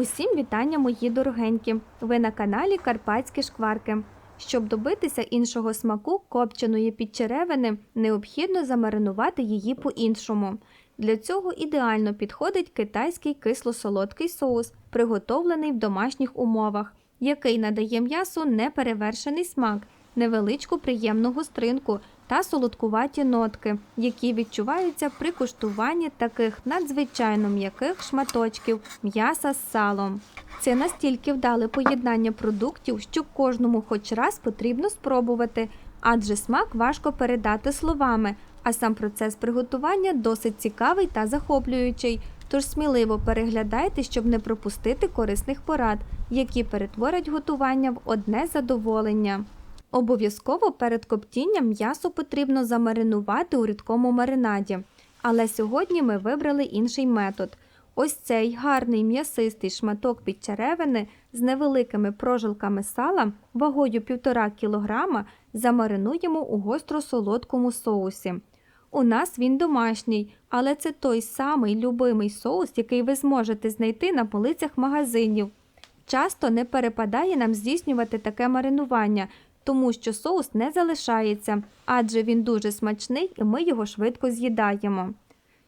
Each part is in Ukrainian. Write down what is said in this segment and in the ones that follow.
Усім вітання, мої дорогенькі! Ви на каналі Карпатські шкварки. Щоб добитися іншого смаку копченої підчеревини, необхідно замаринувати її по-іншому. Для цього ідеально підходить китайський кисло-солодкий соус, приготовлений в домашніх умовах, який надає м'ясу неперевершений смак, невеличку приємну гостринку та солодкуваті нотки, які відчуваються при куштуванні таких надзвичайно м'яких шматочків м'яса з салом. Це настільки вдале поєднання продуктів, що кожному хоч раз потрібно спробувати, адже смак важко передати словами, а сам процес приготування досить цікавий та захоплюючий. Тож сміливо переглядайте, щоб не пропустити корисних порад, які перетворять готування в одне задоволення. Обов'язково перед коптінням м'ясо потрібно замаринувати у рідкому маринаді. Але сьогодні ми вибрали інший метод. Ось цей гарний м'ясистий шматок підчеревини з невеликими прожилками сала вагою 1,5 кг замаринуємо у гостро-солодкому соусі. У нас він домашній, але це той самий любимий соус, який ви зможете знайти на полицях магазинів. Часто не перепадає нам здійснювати таке маринування, тому що соус не залишається, адже він дуже смачний і ми його швидко з'їдаємо.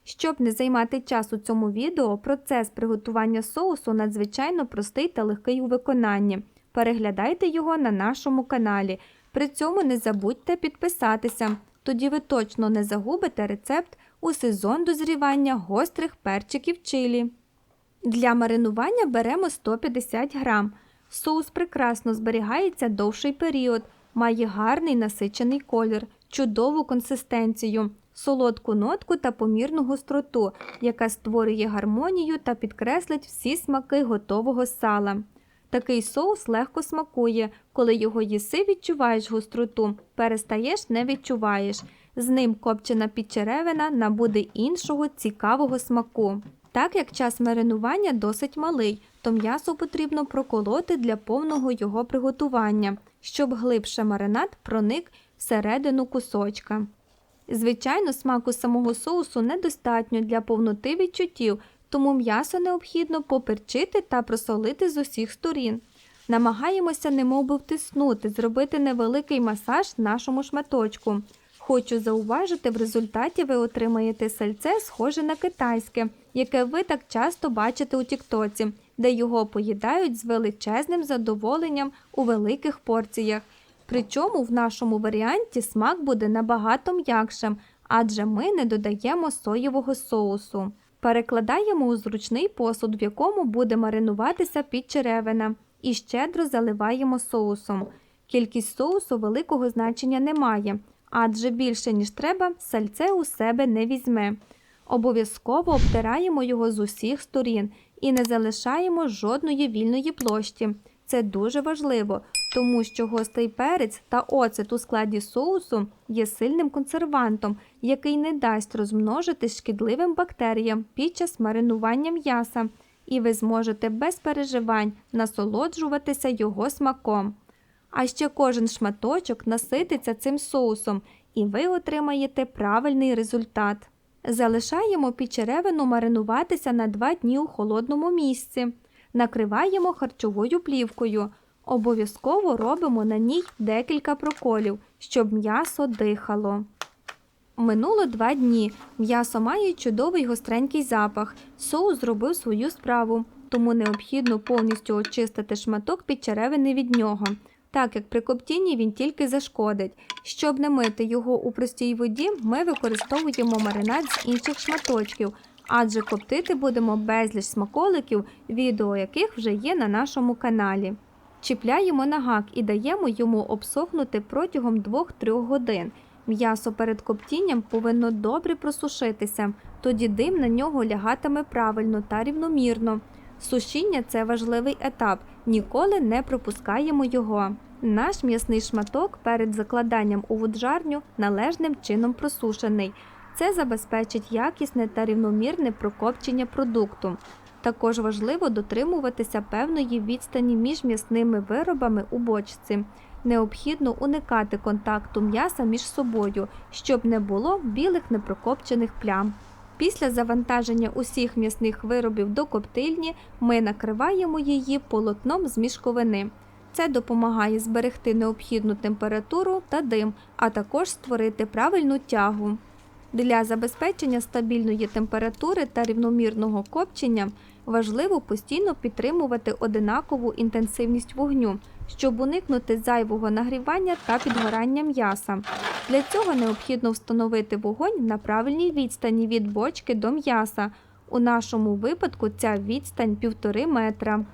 Щоб не займати час у цьому відео, процес приготування соусу надзвичайно простий та легкий у виконанні. Переглядайте його на нашому каналі. При цьому не забудьте підписатися, тоді ви точно не загубите рецепт у сезон дозрівання гострих перчиків чилі. Для маринування беремо 150 грам. Соус прекрасно зберігається довший період, має гарний насичений колір, чудову консистенцію, солодку нотку та помірну гостроту, яка створює гармонію та підкреслить всі смаки готового сала. Такий соус легко смакує, коли його їси відчуваєш гостроту, перестаєш не відчуваєш. З ним копчена підчеревина набуде іншого цікавого смаку. Так як час маринування досить малий, то м'ясо потрібно проколоти для повного його приготування, щоб глибше маринад проник всередину кусочка. Звичайно, смаку самого соусу недостатньо для повноти відчуттів, тому м'ясо необхідно поперчити та просолити з усіх сторін. Намагаємося немовби втиснути, зробити невеликий масаж нашому шматочку. Хочу зауважити, в результаті ви отримаєте сальце, схоже на китайське, яке ви так часто бачите у Тіктоці, де його поїдають з величезним задоволенням у великих порціях. Причому в нашому варіанті смак буде набагато м'якшим, адже ми не додаємо соєвого соусу. Перекладаємо у зручний посуд, в якому буде маринуватися підчеревина, і щедро заливаємо соусом. Кількість соусу великого значення не має, адже більше, ніж треба, сальце у себе не візьме. Обов'язково обтираємо його з усіх сторін і не залишаємо жодної вільної площі. Це дуже важливо, тому що гострий перець та оцет у складі соусу є сильним консервантом, який не дасть розмножитись шкідливим бактеріям під час маринування м'яса, і ви зможете без переживань насолоджуватися його смаком. А ще кожен шматочок насититься цим соусом, і ви отримаєте правильний результат. Залишаємо підчеревину маринуватися на 2 дні у холодному місці. Накриваємо харчовою плівкою. Обов'язково робимо на ній декілька проколів, щоб м'ясо дихало. Минуло два дні. М'ясо має чудовий гостренький запах. Соус зробив свою справу, тому необхідно повністю очистити шматок підчеревини від нього, так як при коптінні він тільки зашкодить. Щоб не мити його у простій воді, ми використовуємо маринад з інших шматочків, адже коптити будемо безліч смаколиків, відео яких вже є на нашому каналі. Чіпляємо на гак і даємо йому обсохнути протягом 2-3 годин. М'ясо перед коптінням повинно добре просушитися, тоді дим на нього лягатиме правильно та рівномірно. Сушіння це важливий етап, ніколи не пропускаємо його. Наш м'ясний шматок перед закладанням у вуджарню належним чином просушений. Це забезпечить якісне та рівномірне прокопчення продукту. Також важливо дотримуватися певної відстані між м'ясними виробами у бочці. Необхідно уникати контакту м'яса між собою, щоб не було білих непрокопчених плям. Після завантаження усіх м'ясних виробів до коптильні ми накриваємо її полотном з мішковини. Це допомагає зберегти необхідну температуру та дим, а також створити правильну тягу. Для забезпечення стабільної температури та рівномірного копчення важливо постійно підтримувати одинакову інтенсивність вогню, щоб уникнути зайвого нагрівання та підгорання м'яса. Для цього необхідно встановити вогонь на правильній відстані від бочки до м'яса. У нашому випадку ця відстань 1,5 метра.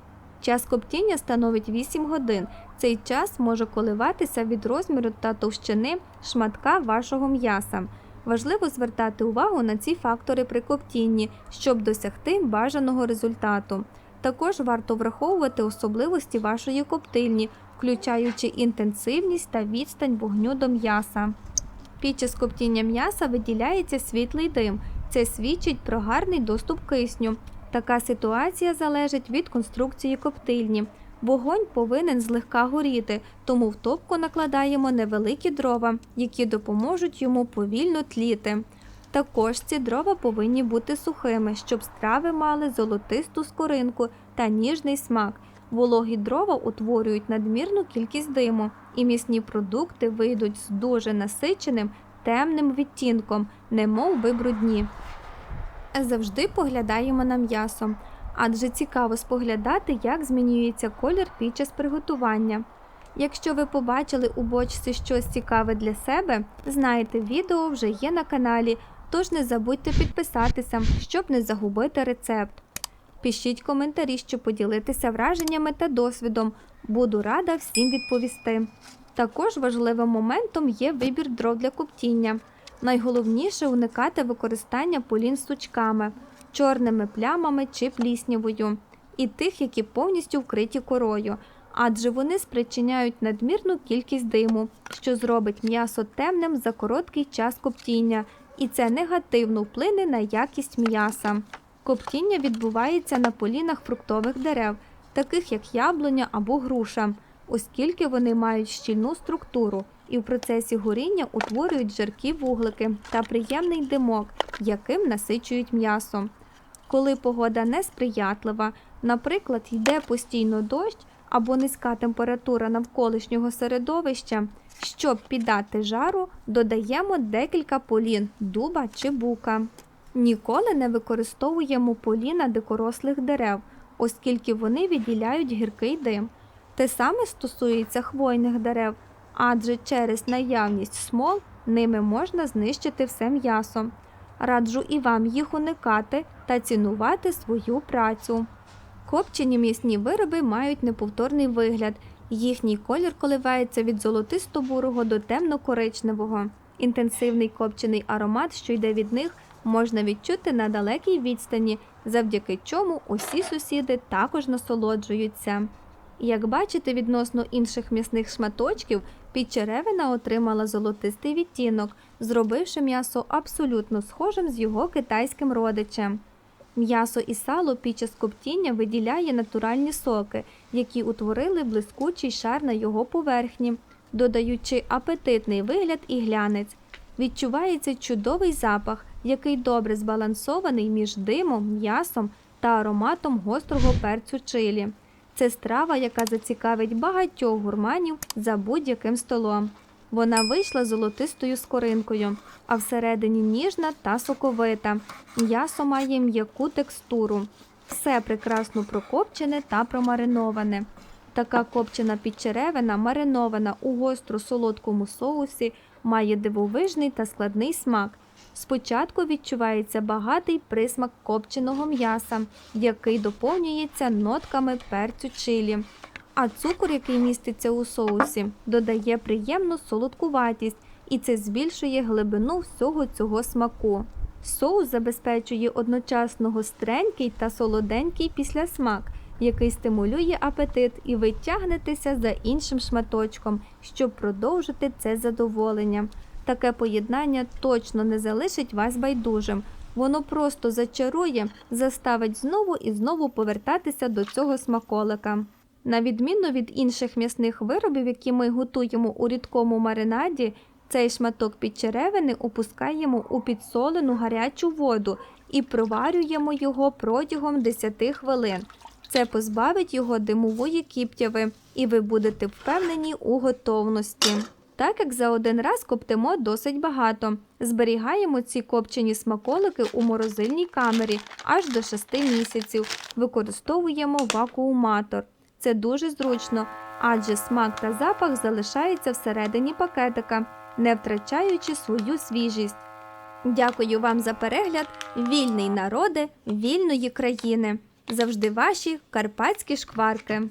Час коптіння становить 8 годин. Цей час може коливатися від розміру та товщини шматка вашого м'яса. Важливо звертати увагу на ці фактори при коптінні, щоб досягти бажаного результату. Також варто враховувати особливості вашої коптильні, включаючи інтенсивність та відстань вогню до м'яса. Під час коптіння м'яса виділяється світлий дим. Це свідчить про гарний доступ кисню. Така ситуація залежить від конструкції коптильні. Вогонь повинен злегка горіти, тому в топку накладаємо невеликі дрова, які допоможуть йому повільно тліти. Також ці дрова повинні бути сухими, щоб страви мали золотисту скоринку та ніжний смак. Вологі дрова утворюють надмірну кількість диму, і м'ясні продукти вийдуть з дуже насиченим темним відтінком, немов би брудні. Завжди поглядаємо на м'ясо, адже цікаво споглядати, як змінюється колір під час приготування. Якщо ви побачили у бочці щось цікаве для себе, знайте, відео вже є на каналі, тож не забудьте підписатися, щоб не загубити рецепт. Пишіть коментарі, щоб поділитися враженнями та досвідом. Буду рада всім відповісти. Також важливим моментом є вибір дров для коптіння. Найголовніше уникати використання полін з сучками, чорними плямами чи пліснявою, і тих, які повністю вкриті корою, адже вони спричиняють надмірну кількість диму, що зробить м'ясо темним за короткий час коптіння, і це негативно вплине на якість м'яса. Коптіння відбувається на полінах фруктових дерев, таких як яблуня або груша, оскільки вони мають щільну структуру і в процесі горіння утворюють жаркі вуглики та приємний димок, яким насичують м'ясо. Коли погода несприятлива, наприклад, йде постійно дощ або низька температура навколишнього середовища, щоб піддати жару, додаємо декілька полін дуба чи бука. Ніколи не використовуємо поліна дикорослих дерев, оскільки вони відділяють гіркий дим. Те саме стосується хвойних дерев, адже через наявність смол ними можна знищити все м'ясо. Раджу і вам їх уникати та цінувати свою працю. Копчені м'ясні вироби мають неповторний вигляд. Їхній колір коливається від золотисто-бурого до темно-коричневого. Інтенсивний копчений аромат, що йде від них, можна відчути на далекій відстані, завдяки чому усі сусіди також насолоджуються. Як бачите, відносно інших м'ясних шматочків, підчеревина отримала золотистий відтінок, зробивши м'ясо абсолютно схожим з його китайським родичем. М'ясо і сало під час коптіння виділяє натуральні соки, які утворили блискучий шар на його поверхні, додаючи апетитний вигляд і глянець. Відчувається чудовий запах, який добре збалансований між димом, м'ясом та ароматом гострого перцю чилі. Це страва, яка зацікавить багатьох гурманів за будь-яким столом. Вона вийшла золотистою скоринкою, а всередині ніжна та соковита. М'ясо має м'яку текстуру. Все прекрасно прокопчене та промариноване. Така копчена підчеревина, маринована у гостро солодкому соусі, має дивовижний та складний смак. Спочатку відчувається багатий присмак копченого м'яса, який доповнюється нотками перцю чилі. А цукор, який міститься у соусі, додає приємну солодкуватість, і це збільшує глибину всього цього смаку. Соус забезпечує одночасно гостренький та солоденький післясмак, який стимулює апетит, і ви тягнетеся за іншим шматочком, щоб продовжити це задоволення. Таке поєднання точно не залишить вас байдужим. Воно просто зачарує, заставить знову і знову повертатися до цього смаколика. На відміну від інших м'ясних виробів, які ми готуємо у рідкому маринаді, цей шматок підчеревини опускаємо у підсолену гарячу воду і проварюємо його протягом 10 хвилин. Це позбавить його димової кіптяви, і ви будете впевнені у готовності. Так як за один раз коптимо досить багато, зберігаємо ці копчені смаколики у морозильній камері аж до 6 місяців. Використовуємо вакууматор. Це дуже зручно, адже смак та запах залишається всередині пакетика, не втрачаючи свою свіжість. Дякую вам за перегляд. Вільний народи вільної країни. Завжди ваші карпатські шкварки.